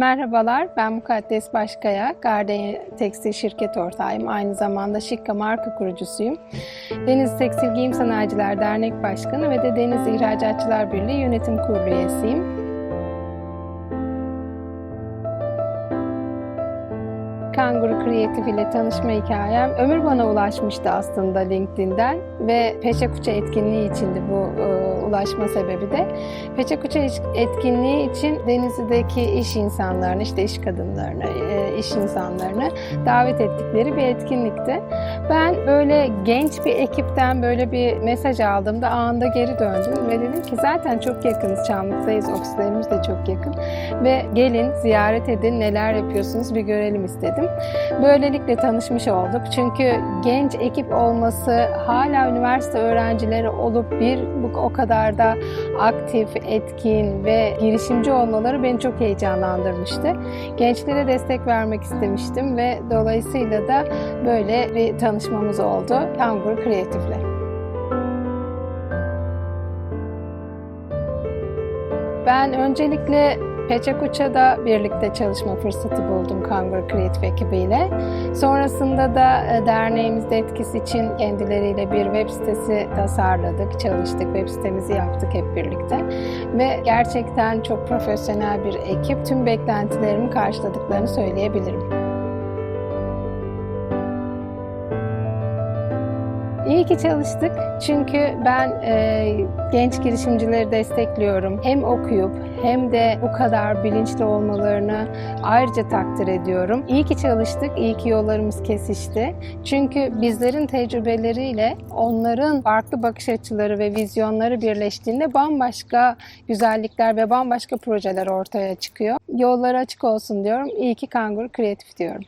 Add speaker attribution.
Speaker 1: Merhabalar, ben Mukaddes Başkaya. Garden Tekstil şirket ortağıyım. Aynı zamanda Şikka marka kurucusuyum. Deniz Tekstil Giyim Sanayiciler Dernek Başkanı ve de Deniz İhracatçılar Birliği Yönetim Kurulu üyesiyim. Kanguru Creative ile tanışma hikayem Ömür bana ulaşmıştı aslında LinkedIn'den ve Peşe Kuça etkinliği içindi bu e, ulaşma sebebi de. Peçe Kuça etkinliği için Denizli'deki iş insanlarını, işte iş kadınlarını, e, iş insanlarını davet ettikleri bir etkinlikti. Ben böyle genç bir ekipten böyle bir mesaj aldığımda anında geri döndüm ve dedim ki zaten çok yakınız, Çamlık'tayız, ofislerimiz de çok yakın ve gelin ziyaret edin neler yapıyorsunuz bir görelim istedim. Böylelikle tanışmış olduk. Çünkü genç ekip olması, hala üniversite öğrencileri olup bir bu o kadar da aktif, etkin ve girişimci olmaları beni çok heyecanlandırmıştı. Gençlere destek vermek istemiştim ve dolayısıyla da böyle bir tanışmamız oldu Kanguru Kreatif'le. Ben öncelikle Peçakuça'da birlikte çalışma fırsatı buldum Kanguru Creative ekibiyle. Sonrasında da e, derneğimizde etkisi için kendileriyle bir web sitesi tasarladık, çalıştık, web sitemizi yaptık hep birlikte. Ve gerçekten çok profesyonel bir ekip. Tüm beklentilerimi karşıladıklarını söyleyebilirim. İyi ki çalıştık çünkü ben e, genç girişimcileri destekliyorum. Hem okuyup hem de bu kadar bilinçli olmalarını ayrıca takdir ediyorum. İyi ki çalıştık, iyi ki yollarımız kesişti. Çünkü bizlerin tecrübeleriyle onların farklı bakış açıları ve vizyonları birleştiğinde bambaşka güzellikler ve bambaşka projeler ortaya çıkıyor. Yolları açık olsun diyorum. İyi ki Kangur Kreatif diyorum.